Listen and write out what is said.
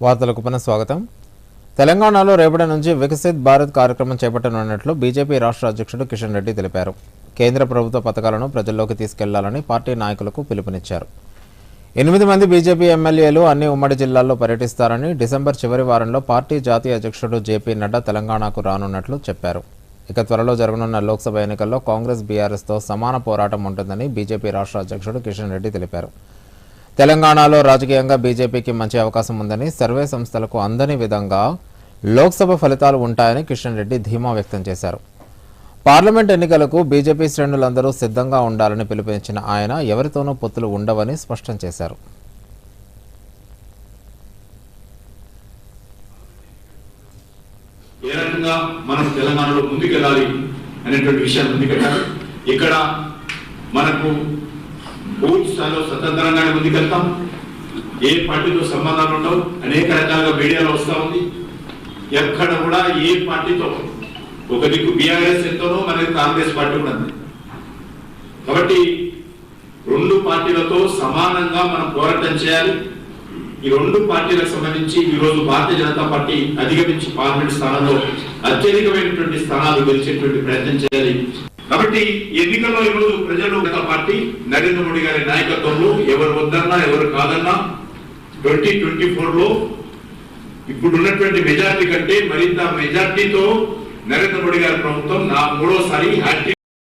వార్తలకు పునః స్వాగతం. తెలంగాణలో రేపటి నుంచి వికసిత్ భారత్ కార్యక్రమం చేపట్టనున్నట్లు బీజేపీ రాష్ట్ర అధ్యక్షుడు కిషన్ రెడ్డి తెలిపారు. కేంద్ర ప్రభుత్వ పథకాలను ప్రజల్లోకి తీసుకెళ్ళాలని పార్టీ నాయకులకు పిలుపునిచ్చారు. ఎనిమిది మంది బీజేపీ ఎమ్మెల్యేలు అన్ని ఉమ్మడి జిల్లాల్లో పర్యటిస్తారని డిసెంబర్ చివరి వారంలో పార్టీ జాతీయ అధ్యక్షుడు జేపీ నడ్డా తెలంగాణకు రానున్నట్లు చెప్పారు. ఇక త్వరలో జరగనున్న లోక్సభ ఎన్నికల్లో కాంగ్రెస్ బీఆర్ఎస్తో సమాన పోరాటం ఉంటుందని బీజేపీ రాష్ట్ర అధ్యక్షుడు కిషన్ రెడ్డి తెలిపారు. తెలంగాణలో రాజకీయంగా బీజేపీకి మంచి అవకాశం ఉందని సర్వే సంస్థలకు అందని విధంగా లోక్సభ ఫలితాలు ఉంటాయని కిషన్ రెడ్డి ధీమా వ్యక్తం చేశారు. పార్లమెంట్ ఎన్నికలకు బీజేపీ శ్రేణులందరూ సిద్ధంగా ఉండాలని పిలుపునిచ్చిన ఆయన ఎవరితోనూ పొత్తులు ఉండవని స్పష్టం చేశారు. ఏ రకంగా మనం తెలంగాణలో ముందుకెళ్ళాలి అనేటువంటి విషయాన్ని ముందుకెళ్ళాలి? ఇక్కడ మనకు పూర్తి స్థాయిలో స్వతంత్రంగానే ముందుకెళ్తాం. ఏ పార్టీతో సంబంధాలు ఉండవు. అనేక రకాలుగా మీడియాలో వస్తూ ఉంది. ఎక్కడ కూడా ఏ పార్టీతో ఒక దిక్కు బీఆర్ఎస్ ఎంతోనో మనకి కాంగ్రెస్ పార్టీ కూడా ఉంది కాబట్టి రెండు పార్టీలతో సమానంగా మనం పోరాటం చేయాలి. ఈ రెండు పార్టీలకు సంబంధించి ఈరోజు భారతీయ జనతా పార్టీ అధిగమించి పార్లమెంట్ స్థానంలో అత్యధికమైనటువంటి స్థానాలు గెలిచేటువంటి ప్రయత్నం చేయాలి. కాబట్టి ఎన్నికల్లో ఈరోజు ప్రజలు గత పార్టీ నరేంద్ర మోడీ గారి నాయకత్వంలో ఎవరు వద్దన్నా ఎవరు కాదన్నా ట్వంటీ ట్వంటీ ఫోర్లో ఇప్పుడు మెజార్టీ కంటే మరింత మెజార్టీతో నరేంద్ర మోడీ గారి ప్రభుత్వం నా మూడోసారి హ్యాట్రిక్